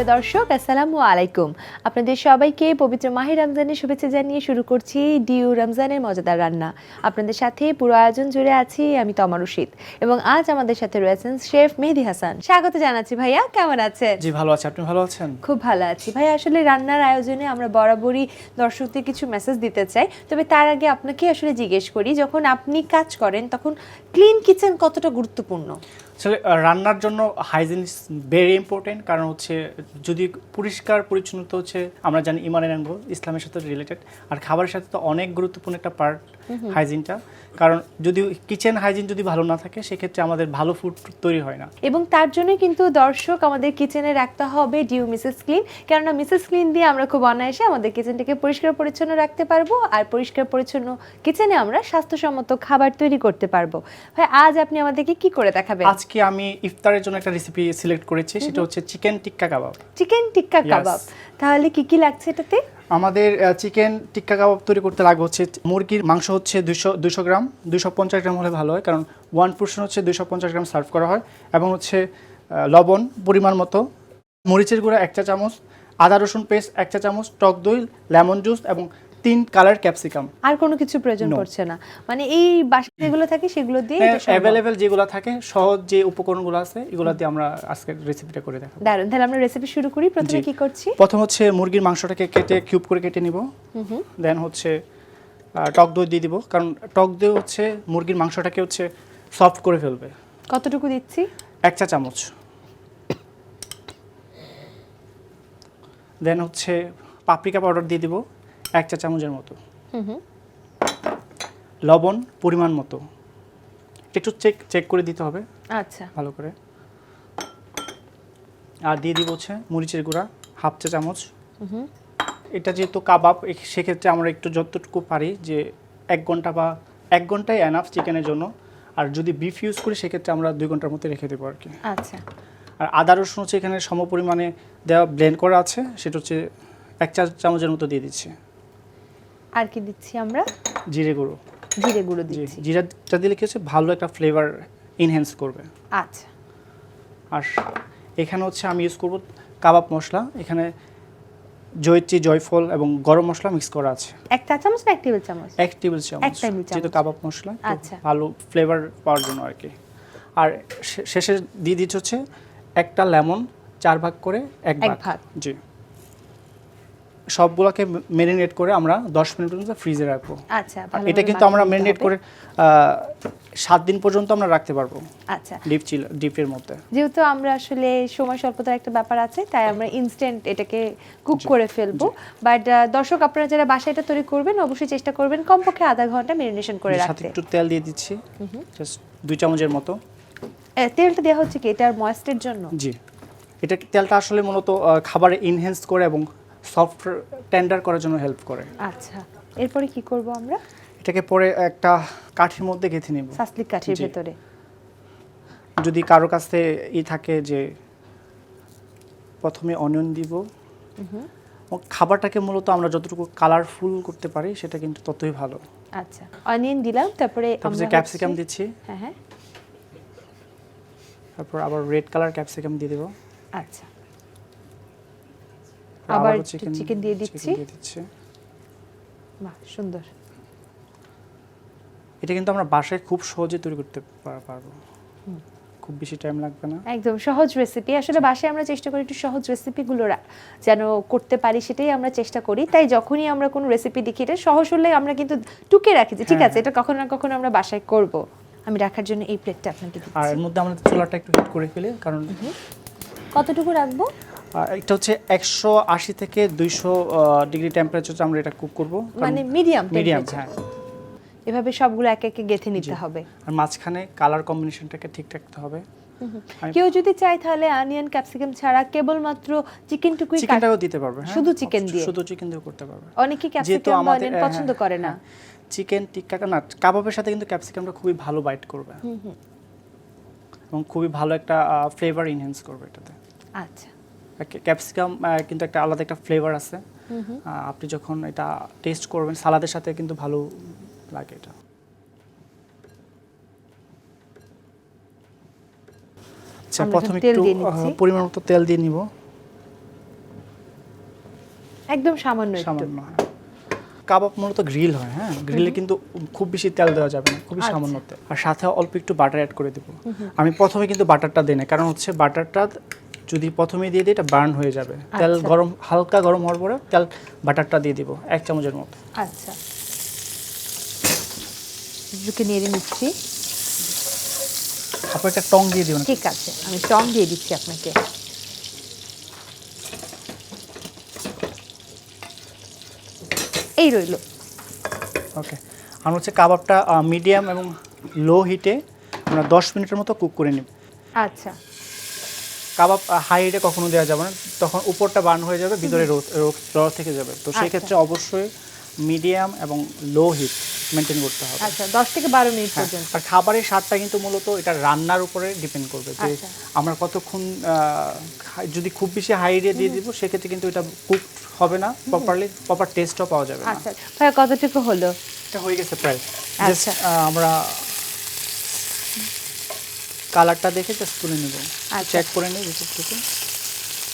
সুপ্রিয় দর্শক আসসালামু আলাইকুম। আপনাদের সবাইকে পবিত্র মাহি রমজানের শুভেচ্ছা জানিয়ে শুরু করছি ডিউ রমজানের মজাদার রান্না। আপনাদের সাথে পুরো আয়োজন জুড়ে আছি আমি তমা রশিদ এবং আজ আমাদের সাথে রয়েছেন শেফ মেহেদি হাসান। স্বাগত জানাচ্ছি ভাইয়া কেমন আছেন? জি ভালো আছে। আপনি ভালো আছেন? খুব ভালো আছি। ভাই আসলে রান্নার আয়োজনে আমরা বরাবরই দর্শকদের কিছু মেসেজ দিতে চাই। তবে তার আগে আপনাকে আসলে জিজ্ঞেস করি যখন আপনি কাজ করেন তখন ক্লিন কিচেন কতটা গুরুত্বপূর্ণ? আসলে রান্নার জন্য হাইজিন ইজ ভেরি ইম্পর্টেন্ট কারণ হচ্ছে যদি পরিষ্কার পরিচ্ছন্নতা হচ্ছে আমরা জানি ইমানের অঙ্গ ইসলামের সাথে রিলেটেড আর খাবারের সাথে তো অনেক গুরুত্বপূর্ণ একটা পার্ট হাইজিনটা কারণ যদি কিচেন হাইজিন যদি ভালো না থাকে সেক্ষেত্রে আমাদের ভালো ফুড তৈরি হয় না। এবং তার জন্য কিন্তু দর্শক আমাদের কিচেনে রাখতে হবে ডিউ মিসেস ক্লিন কেননা মিসেস ক্লিন দিয়ে আমরা খুব অনায়াসে আমাদের কিচেনটাকে পরিষ্কার পরিচ্ছন্ন রাখতে পারব আর পরিষ্কার পরিচ্ছন্ন কিচেনে আমরা স্বাস্থ্যসম্মত খাবার তৈরি করতে পারব। ভাই আজ আপনি আমাদেরকে কি করে দেখাবেন? আজকে আমি ইফতারের জন্য একটা রেসিপি সিলেক্ট করেছি সেটা হচ্ছে চিকেন টিক্কা কাবাব চিকেন টিক্কা কাবাব তাহলে কি কি লাগছে এটাতে? আমাদের চিকেন টিক্কা কাবাব তৈরি করতে লাগবে হচ্ছে মুরগির মাংস হচ্ছে দুশো দুশো গ্রাম দুশো পঞ্চাশ গ্রাম হলে ভালো হয় কারণ ওয়ান পোর্শন হচ্ছে দুশো পঞ্চাশ গ্রাম সার্ভ করা হয় এবং হচ্ছে লবণ পরিমাণ মতো মরিচের গুঁড়া এক চা চামচ আদা রসুন পেস্ট এক চা চামচ টক দই লেমন জুস এবং তিন কালার ক্যাপসিকাম। আর কোনো কিছু প্রয়োজন. পড়ছে না। মানে এই বাসা যেগুলো থাকে সেগুলো দিয়ে অ্যাভেলেবেল যেগুলো থাকে সহজ যে উপকরণগুলো আছে এগুলো দিয়ে আমরা আজকের রেসিপিটা করে দেখাবো। দারুণ তাহলে আমরা রেসিপি শুরু করি। প্রথমে কি করছি? প্রথম হচ্ছে মুরগির মাংসটাকে কেটে কিউব করে কেটে নিব। দেন হচ্ছে টক দই দিয়ে দিব। কারণ টক দই হচ্ছে মুরগির মাংসটাকে হচ্ছে সফট করে ফেলবে। কতটুকু দিচ্ছি? এক চা চামচ। দেন হচ্ছে পাপরিকা পাউডার দিয়ে দিব। এক চা চামচের মতো। লবণ পরিমাণ মতো। একটু চেক চেক করে দিতে হবে। আচ্ছা। ভালো করে। আর দিয়ে দিব হচ্ছে মরিচের গুঁড়া হাফ চা চামচ। এটা যেহেতু কাবাব সেক্ষেত্রে আমরা একটু যতটুকু পারি যে এক ঘণ্টা বা এক ঘন্টাই এনাফ চিকেনের জন্য। আর যদি বিফ ইউজ করি সেক্ষেত্রে আমরা দুই ঘণ্টার মধ্যে রেখে দেবো আর কি আচ্ছা। আর আদা রসুন হচ্ছে এখানে সম পরিমাণে দেওয়া ব্লেন্ড করা আছে। সেটা হচ্ছে এক চা চামচের মতো দিয়ে দিচ্ছি। আর কি দিচ্ছি আমরা? জিরে গুঁড়ো। জিরে গুঁড়ো দিচ্ছি। জিরাটা দিলে কি হচ্ছে? ভালো একটা ফ্লেভার ইনহ্যান্স করবে। আচ্ছা। আর এখানে হচ্ছে আমি ইউজ করব কাবাব মশলা। এখানে জয়ত্রী জয়ফল এবং গরম মশলা মিক্স করা আছে। এক চা চামচ না এক টেবিল চামচ? এক টেবিল চামচ। এক টেবিল চামচ। যেহেতু কাবাব মশলা আচ্ছা। ভালো ফ্লেভার পাওয়ার জন্য আর কি। আর শেষে দিয়ে দিচ্ছে হচ্ছে একটা লেমন চার ভাগ করে এক ভাগ। জি। সবগুলোকে মেরিনেট করে আমরা দশ মিনিট পর্যন্ত ফ্রিজে রাখব। আচ্ছা এটা কিন্তু আমরা মেরিনেট করে সাত দিন পর্যন্ত আমরা রাখতে পারব। আচ্ছা। ডিপ চিল ডিপের মধ্যে। যেহেতু আমরা আসলে সময় স্বল্পতার একটা ব্যাপার আছে তাই আমরা ইনস্ট্যান্ট এটাকে কুক করে ফেলব। বাট দর্শক আপনারা যারা বাসায় এটা তৈরি করবেন অবশ্যই চেষ্টা করবেন কমপক্ষে আধা ঘণ্টা মেরিনেশন করে সাথে রাখতে। একটু তেল দিয়ে দিচ্ছি। জাস্ট দুই চামচের মতো। তেলটা দেওয়া হচ্ছে কি? এটার ময়েস্টের জন্য? জি। এটা তেলটা আসলে মূলত খাবারে ইনহেন্স করে এবং সফট টেন্ডার করার জন্য হেল্প করে। আচ্ছা এরপরে কি করব আমরা? এটাকে পরে একটা কাঠির মধ্যে গেঁথে নেব। সাসলিক কাঠির জি। ভেতরে। যদি কারও কাছে ই থাকে যে প্রথমে অনিয়ন দিব। ও খাবারটাকে মূলত আমরা যতটুকু কালারফুল করতে পারি সেটা কিন্তু ততই ভালো। আচ্ছা অনিয়ন দিলাম তারপরে তারপর যে আমরা ক্যাপসিকাম হচ্ছে- দিচ্ছি। হ্যাঁ হ্যাঁ। তারপর আবার রেড কালার ক্যাপসিকাম দিয়ে দেবো। আচ্ছা। আবার chicken দিয়ে দিচ্ছি। বাহ সুন্দর। এটা কিন্তু আমরা বাসায় খুব সহজে তৈরি করতে পারব। খুব বেশি টাইম লাগবে না। একদম সহজ রেসিপি আসলে বাসায় আমরা চেষ্টা করি একটু সহজ রেসিপিগুলো যেন করতে পারি সেটাই আমরা চেষ্টা করি। তাই যখনই আমরা কোনো রেসিপি দেখি এটা সহজ হলে আমরা কিন্তু টুকে রাখি যে ঠিক হ্যাঁ, আছে এটা কখনো না কখনো আমরা বাসায় করব। আমি রাখার জন্য এই প্লেটটা আপনাকে দিচ্ছি। আর এর মধ্যে আমরা চুলাটা একটু হিট করে ফেলি কারণ কতটুকু রাখব? এটা হচ্ছে একশো আশি থেকে দুইশো ডিগ্রি টেম্পারেচার আমরা এটা কুক করব। মানে মিডিয়াম মিডিয়াম হ্যাঁ। এভাবে সবগুলো এক একে গেথে নিতে হবে। আর মাঝখানে কালার কম্বিনেশনটাকে ঠিক রাখতে হবে। কেউ যদি চায় তাহলে অনিয়ন ক্যাপসিকাম ছাড়া কেবলমাত্র চিকেন টুকুই কাট- চিকেনটাও দিতে পারবে হ্যাঁ। শুধু চিকেন দিয়ে? শুধু চিকেন দিয়ে করতে পারবে। অনেকে ক্যাপসিকাম অনিয়ন হ্যাঁ, পছন্দ করে না। চিকেন টিক্কা না কাবাবের সাথে কিন্তু ক্যাপসিকামটা খুবই ভালো বাইট করবে। এবং খুবই ভালো একটা ফ্লেভার ইনহ্যান্স করবে এটাতে। আচ্ছা। ক্যাপসিকাম কিন্তু একটা আলাদা একটা ফ্লেভার আছে। আপনি যখন এটা টেস্ট করবেন সালাদের সাথে কিন্তু ভালো লাগে এটা। আচ্ছা প্রথমে একটু। পরিমাণ মতো তেল দিয়ে নিব। একদম সামান্য সামান্য হ্যাঁ। কাবাব মূলত গ্রিল হয় হ্যাঁ। গ্রিলে কিন্তু খুব বেশি তেল দেওয়া যাবে না খুবই আচ্ছা। সামান্য তেল। আর সাথে অল্প একটু বাটার অ্যাড করে দেবো। আমি প্রথমে কিন্তু বাটারটা দিই না কারণ হচ্ছে বাটারটা যদি প্রথমে দিয়ে দিই এটা বার্ন হয়ে যাবে। তেল আচ্ছা। গরম হালকা গরম হওয়ার পরে তেল বাটারটা দিয়ে দিব এক চামচের মতো। আচ্ছা। ঝুঁকে নেড়ে নিচ্ছি। তারপর একটা টং দিয়ে দিবেন ঠিক আছে আমি টং দিয়ে দিচ্ছি আপনাকে। এই রইল। ওকে আর হচ্ছে কাবাবটা মিডিয়াম এবং লো হিটে আমরা দশ মিনিটের মতো কুক করে নিব। আচ্ছা। কাবাব হাই হিটে কখনো দেওয়া যাবে না। তখন উপরটা বার্ন হয়ে যাবে ভিতরে রোদ রোদ- থেকে যাবে। তো সেই আচ্ছা। ক্ষেত্রে অবশ্যই মিডিয়াম এবং লো হিট মেনটেন করতে হবে। আচ্ছা দশ থেকে বারো মিনিট হ্যাঁ, পর্যন্ত। আর খাবারের স্বাদটা কিন্তু মূলত এটা রান্নার উপরে ডিপেন্ড করবে যে আচ্ছা। আমরা কতক্ষণ যদি খুব বেশি হাই রে দিয়ে দিব সেক্ষেত্রে কিন্তু এটা কুক হবে না প্রপারলি প্রপার টেস্টও পাওয়া যাবে না। আচ্ছা ভাইয়া কতটুকু হলো? এটা হয়ে গেছে প্রায়। আচ্ছা। আমরা কালারটা দেখে জাস্ট তুলে নিব। আচ্ছা। চেক করে নিই ভিতরটুকু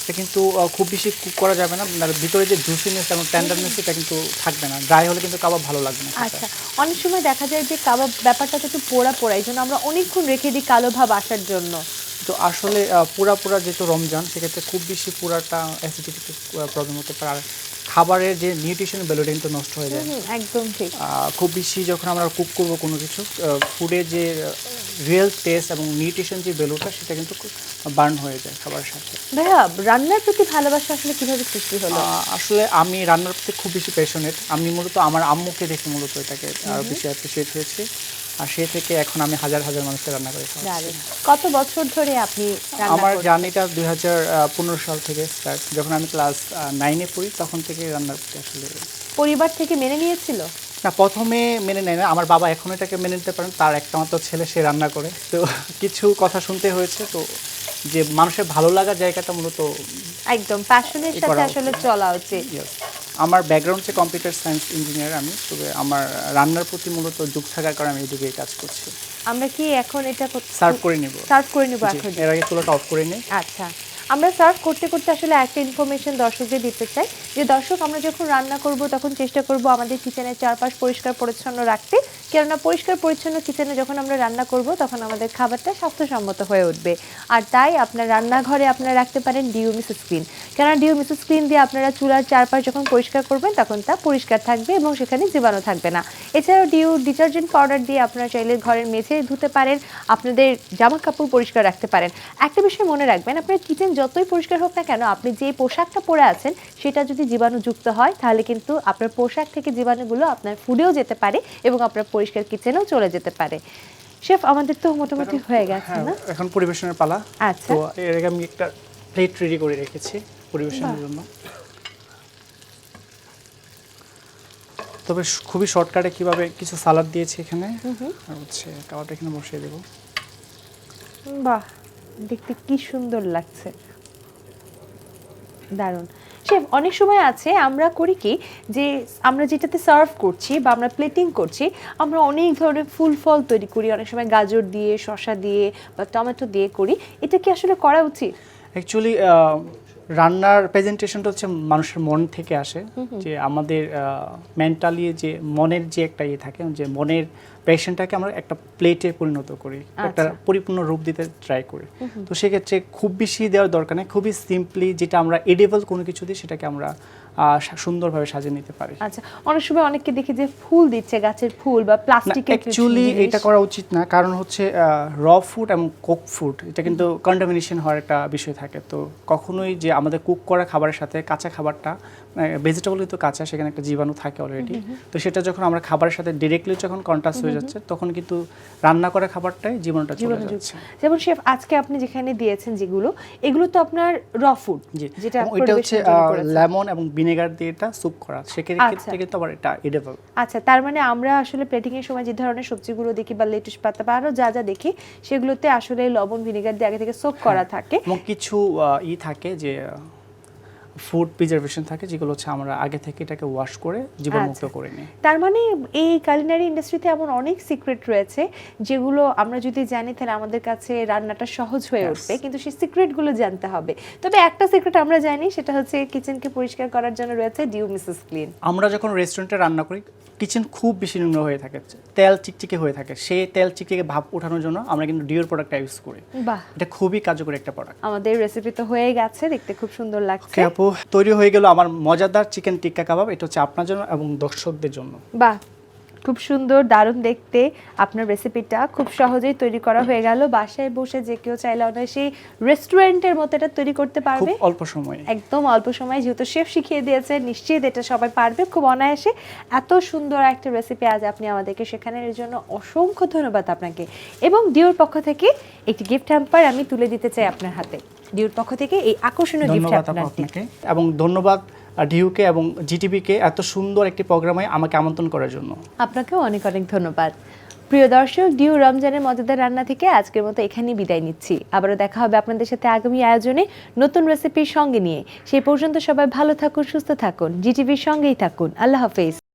এটা কিন্তু খুব বেশি কুক করা যাবে না আর ভিতরে যে জুসিনেস এবং টেন্ডারনেস এটা কিন্তু থাকবে না। ড্রাই হলে কিন্তু কাবাব ভালো লাগবে না আচ্ছা অনেক সময় দেখা যায় যে কাবাব ব্যাপারটা একটু পোড়া পোড়া এই জন্য আমরা অনেকক্ষণ রেখে দিই কালো ভাব আসার জন্য। তো আসলে পুরা পুরা যেহেতু রমজান সেক্ষেত্রে খুব বেশি পুরাটা অ্যাসিডিটি প্রবলেম হতে পারে। আর খাবারের যে নিউট্রিশন ভ্যালুটা কিন্তু নষ্ট হয়ে যায়। একদম ঠিক। খুব বেশি যখন আমরা কুক করব কোনো কিছু ফুডের যে রিয়েল টেস্ট এবং নিউট্রিশন যে ভ্যালুটা সেটা কিন্তু বার্ন হয়ে যায় খাবারের সাথে। ভাইয়া রান্নার প্রতি ভালোবাসা আসলে কীভাবে সৃষ্টি হলো? আসলে আমি রান্নার প্রতি খুব বেশি প্যাশনেট আমি মূলত আমার আম্মুকে দেখে মূলত এটাকে আরও বেশি অ্যাপ্রিসিয়েট হয়েছে। আর সে থেকে এখন আমি হাজার হাজার মানুষকে রান্না করে খাওয়াচ্ছি। কত বছর ধরে আপনি আমার জার্নিটা দুই হাজার পনেরো সাল থেকে স্টার্ট যখন আমি ক্লাস নাইনে পড়ি তখন থেকে রান্নার প্রতি আসলে পরিবার থেকে মেনে নিয়েছিল? না প্রথমে মেনে নেয় না। আমার বাবা এখন এটাকে মেনে নিতে পারেন। তার একটা মাত্র ছেলে সে রান্না করে। তো কিছু কথা শুনতে হয়েছে। তো যে মানুষের ভালো লাগার জায়গাটা মূলত একদম প্যাশনের সাথে আসলে চলা উচিত। আমার ব্যাকগ্রাউন্ড হচ্ছে কম্পিউটার সায়েন্স ইঞ্জিনিয়ার আমি তবে আমার রান্নার প্রতি মূলত যুগ থাকার কারণে আমি এদিকে দিকে কাজ করছি। আমরা কি এখন এটা সার্ভ করে নেব। সার্ভ করে নেব এখন? এর আগে চুলাটা অফ করে নেই। আচ্ছা। আমরা সার্ভ করতে করতে আসলে একটা ইনফরমেশন দর্শকদের দিতে চাই। যে দর্শক, আমরা যখন রান্না করব, তখন চেষ্টা করব আমাদের কিচেনের চারপাশ পরিষ্কার, পরিচ্ছন্ন রাখতে। কেননা পরিষ্কার, পরিচ্ছন্ন কিচেনে যখন আমরা রান্না করব, তখন আমাদের খাবারটা স্বাস্থ্যসম্মত হয়ে উঠবে। আর তাই আপনার রান্নাঘরে আপনারা রাখতে পারেন ডিওমিস স্ক্রিন কেননা ডিওমিস স্ক্রিন দিয়ে আপনারা চুলার চারপাশ যখন পরিষ্কার করবেন, তখন তা পরিষ্কার থাকবে এবং সেখানে জীবাণু থাকবে না। এছাড়াও ডিও ডিটারজেন্ট পাউডার দিয়ে আপনারা চাইলে ঘরের মেঝে ধুতে পারেন, আপনাদের জামা কাপড় পরিষ্কার রাখতে পারেন। একটা বিষয় মনে রাখবেন, আপনার কিচেন যতই পরিষ্কার হোক না কেন আপনি যে পোশাকটা পরে আছেন সেটা যদি জীবাণুযুক্ত হয় তাহলে কিন্তু আপনার পোশাক থেকে জীবাণুগুলো আপনার ফুডেও যেতে পারে এবং আপনার পরিষ্কার কিচেনেও চলে যেতে পারে। শেফ আমাদের তো মোটামুটি হয়ে গেছে হ্যাঁ না এখন পরিবেশনের পালা। আচ্ছা। তো এর আগে আমি একটা প্লেট রেডি করে রেখেছি পরিবেশনের জন্য। তবে খুবই শর্টকাটে কীভাবে কিছু সালাদ দিয়েছি এখানে আর হচ্ছে কাবাবটা এখানে বসিয়ে দেবো। বাহ দেখতে কি সুন্দর লাগছে। দারুণ। শেফ, অনেক সময় আছে, আমরা করি কি যে, আমরা যেটাতে সার্ভ করছি বা আমরা প্লেটিং করছি, আমরা অনেক ধরনের ফুল ফল তৈরি করি। অনেক সময় গাজর দিয়ে শশা দিয়ে বা টমেটো দিয়ে করি। এটা কি আসলে করা উচিত? অ্যাকচুয়ালি রান্নার প্রেজেন্টেশনটা হচ্ছে মানুষের মন থেকে আসে। যে আমাদের মেন্টালি যে মনের যে একটা ইয়ে থাকে যে মনের পেশেন্টটাকে আমরা একটা প্লেটে পরিণত করি একটা আচ্ছা। পরিপূর্ণ রূপ দিতে ট্রাই করি। তো সেক্ষেত্রে খুব বেশি দেওয়ার দরকার নেই খুবই সিম্পলি যেটা আমরা এডেবল কোনো কিছু দিই সেটাকে আমরা সুন্দরভাবে সাজিয়ে নিতে পারি। আচ্ছা অনেক সময় অনেকে দেখি যে ফুল দিচ্ছে গাছের ফুল বা প্লাস্টিকের অ্যাকচুয়ালি এটা করা উচিত না কারণ হচ্ছে র ফুড এবং কুক ফুড এটা কিন্তু কন্টামিনেশন হওয়ার একটা বিষয় থাকে। তো কখনোই যে আমাদের কুক করা খাবারের সাথে কাঁচা খাবারটা ভেজিটেবল তো কাঁচা সেখানে একটা জীবাণু থাকে অলরেডি তো সেটা যখন আমরা খাবারের সাথে ডিরেক্টলি যখন কন্টাক্ট হয়ে যাচ্ছে তখন কিন্তু রান্না করা খাবারটাই জীবাণুটা চলে যাচ্ছে। যেমন শেফ আজকে আপনি যেখানে দিয়েছেন যেগুলো এগুলো তো আপনার র ফুড যেটা ওইটা হচ্ছে। লেমন এবং ভিনেগার দিয়ে এটা স্যুপ করা। আচ্ছা। সেক্ষেত্রে কিন্তু আবার এটা এডেবল আচ্ছা তার মানে আমরা আসলে প্লেটিং এর সময় যে ধরনের সবজিগুলো দেখি বা লেটুস পাতা বা আরও যা যা দেখি সেগুলোতে আসলে লবণ ভিনেগার দিয়ে আগে থেকে সুপ করা থাকে। এবং কিছু ই থাকে যে ফুড প্রিজার্ভেশন থাকে যেগুলো হচ্ছে আমরা আগে থেকে এটাকে ওয়াশ করে জীবাণুমুক্ত আচ্ছা। করে নিই। তার মানে এই কালিনারি ইন্ডাস্ট্রিতে এমন অনেক সিক্রেট রয়েছে যেগুলো আমরা যদি জানি তাহলে আমাদের কাছে রান্নাটা সহজ হয়ে. উঠবে কিন্তু সেই সিক্রেটগুলো জানতে হবে। তবে একটা সিক্রেট আমরা জানি সেটা হচ্ছে কিচেনকে পরিষ্কার করার জন্য রয়েছে ডিউ মিসেস ক্লিন আমরা যখন রেস্টুরেন্টে রান্না করি কিচেন খুব বেশি নিম্ন হয়ে থাকে তেল চিকচিকে হয়ে থাকে। সেই তেল চিকচিকে ভাব ওঠানোর জন্য আমরা কিন্তু ডিওর প্রোডাক্টটা ইউজ করি। বাহ। এটা খুবই কার্যকরী একটা প্রোডাক্ট আমাদের রেসিপি তো হয়ে গেছে দেখতে খুব সুন্দর লাগছে। আপু তৈরি হয়ে গেল আমার মজাদার চিকেন টিক্কা কাবাব। এটা হচ্ছে আপনার জন্য এবং দর্শকদের জন্য। বাহ! খুব সুন্দর দারুণ দেখতে। আপনার রেসিপিটা খুব সহজেই তৈরি করা হয়ে গেল। বাসায় বসে যে কেউ চাইলে অনায়াসেই রেস্টুরেন্টের মতো এটা তৈরি করতে পারবে। অল্প সময়ে। একদম অল্প সময় যেহেতু শেফ শিখিয়ে দিয়েছে নিশ্চিত এটা সবাই পারবে। খুব অনায়াসে এত সুন্দর একটা রেসিপি আজ আপনি আমাদেরকে শেখানোর জন্য অসংখ্য ধন্যবাদ আপনাকে। এবং ডিওর পক্ষ থেকে একটি গিফট হ্যাম্পার আমি তুলে দিতে চাই আপনার হাতে। ডিওর পক্ষ থেকে এই আকর্ষণীয় গিফট আপনাকে। এবং ধন্যবাদ ডিউকে এবং জিটিভিকে এত সুন্দর একটি প্রোগ্রামে আমাকে আমন্ত্রণ করার জন্য। আপনাকেও অনেক অনেক ধন্যবাদ। প্রিয় দর্শক ডিউ রমজানের মজাদার রান্না থেকে আজকের মতো এখানেই বিদায় নিচ্ছি। আবারও দেখা হবে আপনাদের সাথে আগামী আয়োজনে নতুন রেসিপির সঙ্গে নিয়ে। সেই পর্যন্ত সবাই ভালো থাকুন, সুস্থ থাকুন। জিটিভির সঙ্গেই থাকুন। আল্লাহ হাফেজ।